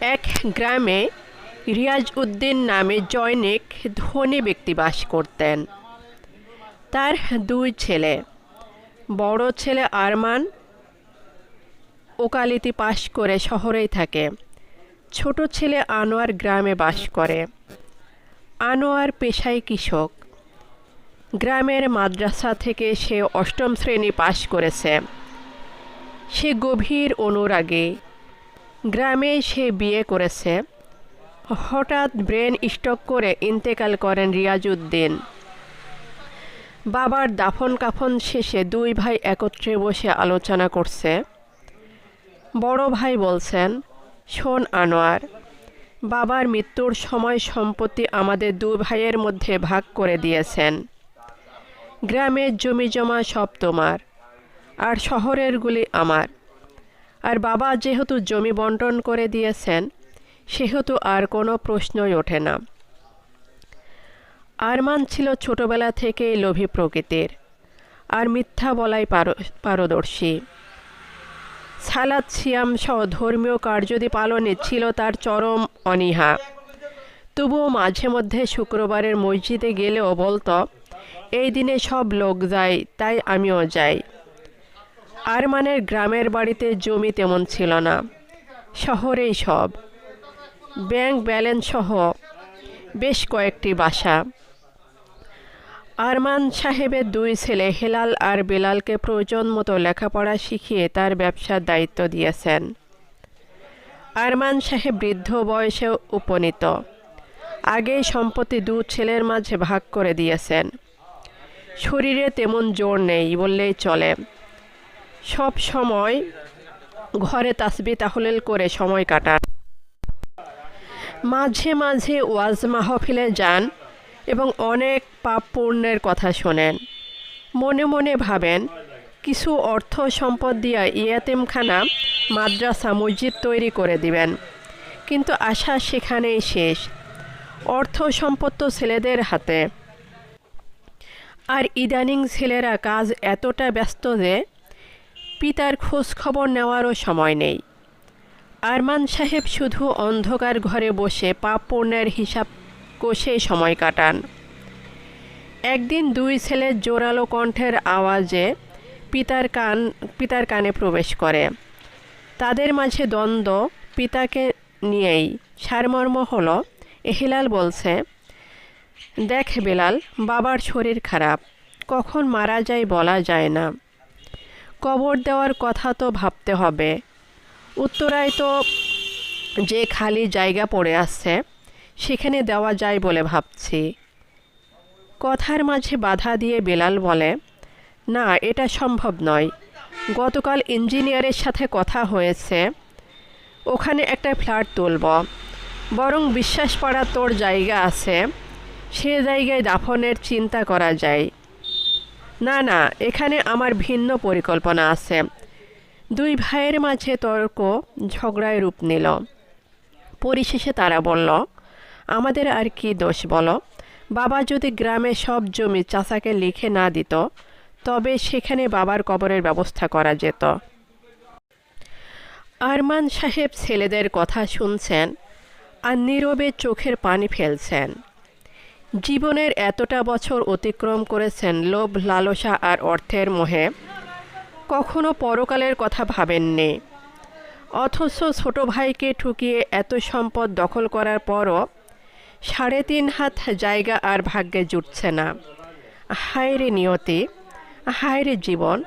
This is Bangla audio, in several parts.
এক গ্রামে রিয়াজ উদ্দিন নামে জৈনিক ধনী ব্যক্তি বাস করতেন। তার দুই ছেলে, বড় ছেলে আরমান ওকালিতি পাশ করে শহরেই থাকে। ছোট ছেলে আনোয়ার গ্রামে বাস করে। আনোয়ার পেশায় কৃষক। গ্রামের মাদ্রাসা থেকে সে অষ্টম শ্রেণি পাশ করেছে। সে গভীর অনুরাগী গ্রামে সে বিয়ে করেছে। হঠাৎ ব্রেন স্ট্রোক করে ইন্তেকাল করেন রিয়াজউদ্দিন। বাবার দাফন কাফন শেষে দুই ভাই একত্রে বসে আলোচনা করছে। বড় ভাই বলছেন, শোন আনোয়ার, বাবার মৃত্যুর সময় সম্পত্তি আমাদের দু ভাইয়ের মধ্যে ভাগ করে দিয়েছেন। গ্রামের জমি জমা সব তোমার, আর শহরেরগুলি আমার। আর বাবা যেহেতু জমি বন্টন করে দিয়েছেন, সেহেতু আর কোনো প্রশ্নই ওঠে না। আরমান ছিল ছোটবেলা থেকেই লোভী প্রকৃতির, আর মিথ্যা বলাই পার- পারদর্শী। সালাদ, সিয়াম সহ ধর্মীয় কার্যদি পালনে ছিল তার চরম অনীহা। তবুও মাঝে মধ্যে শুক্রবারের মসজিদে গেলেও বলতো, এই দিনে সব লোক যায়, তাই আমিও যাই। আরমানের গ্রামের বাড়িতে জমি তেমন ছিল না। শহরেই সব। ব্যাংক ব্যালেন্স সহ বেশ কয়েকটি বাসা। আরমান সাহেবের দুই ছেলে হেলাল আর বেলালকে প্রয়োজন মতো লেখাপড়া শিখিয়ে তার ব্যবসার দায়িত্ব দিয়েছেন। আরমান সাহেব বৃদ্ধ বয়সে উপনীত। আগেই সম্পত্তি দু ছেলের মাঝে ভাগ করে দিয়েছেন। শরীরে তেমন জোর নেই বললেই চলে। সব সময় ঘরে তাসবি তাহলেল করে সময় কাটান। মাঝে মাঝে ওয়াজ মাহফিলে যান এবং অনেক পাপ পুণ্যের কথা শোনেন। মনে মনে ভাবেন, কিছু অর্থ সম্পদ দিয়া ইয়াতেমখানা, মাদ্রাসা, মসজিদ তৈরি করে দিবেন। কিন্তু আশা সেখানেই শেষ। অর্থ সম্পদ তো ছেলেদের হাতে। আর ইদানিং ছেলেরা কাজ এতটা ব্যস্ত যে পিতার খোঁজ খবর নেওয়ারও সময় নেই। আরমান সাহেব শুধু অন্ধকার ঘরে বসে পাপ পুণ্যের হিসাব কষে সময় কাটান। একদিন দুই ছেলের জোরালো কণ্ঠের আওয়াজে পিতার কান, পিতার কানে প্রবেশ করে। তাদের মাঝে দ্বন্দ্ব, পিতাকে নিয়েই সারমর্ম হলো। এহিলাল বলছে, দেখ বেলাল, বাবার শরীর খারাপ। কখন মারা যায় বলা যায় না। কবর দেওয়ার কথা তো ভাবতে হবে। উত্তরায় তো যে খালি জায়গা পড়ে আছে, সেখানে দেওয়া যায় বলে ভাবছি। কথার মাঝে বাধা দিয়ে বেলাল বলে, না, এটা সম্ভব নয়। গতকাল ইঞ্জিনিয়ারের সাথে কথা হয়েছে। ওখানে একটা ফ্ল্যাট তুলব। বরং বিশ্বাস পাড়া তোর জায়গা আছে। সে জায়গায় দাফনের চিন্তা করা যায়। না না, এখানে আমার ভিন্ন পরিকল্পনা আছে। দুই ভাইয়ের মাঝে তর্ক, ঝগড়ায় রূপ নিল। পরিশেষে তারা বলল, আমাদের আর কি দোষ বলো? বাবা যদি গ্রামে সব জমি চাচাকে লিখে না দিত, তবে সেখানে বাবার কবরের ব্যবস্থা করা যেত। আরমান সাহেব ছেলেদের কথা শুনছেন আর নীরবে চোখের পানি ফেলছেন। জীবনের এতটা বছর অতিক্রম করেছেন লোভ, লালসা আর অর্থের মোহে। কখনো পরকালের কথা ভাবেননি। অথচ ছোট ভাইকে ঠুকিয়ে এত সম্পদ দখল করার পরও সাড়ে তিন হাত জায়গা আর ভাগ্যে জুটছে না। হায়রে নিয়তি হায়রে জীবন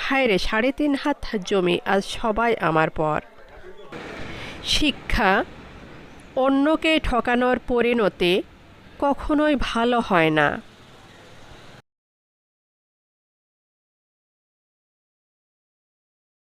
হায়রে সাড়ে তিন হাত জমি আজ সবাই আমার পর। শিক্ষা, অন্যকে ঠকানোর পরিণতি কখনোই ভালো হয় না।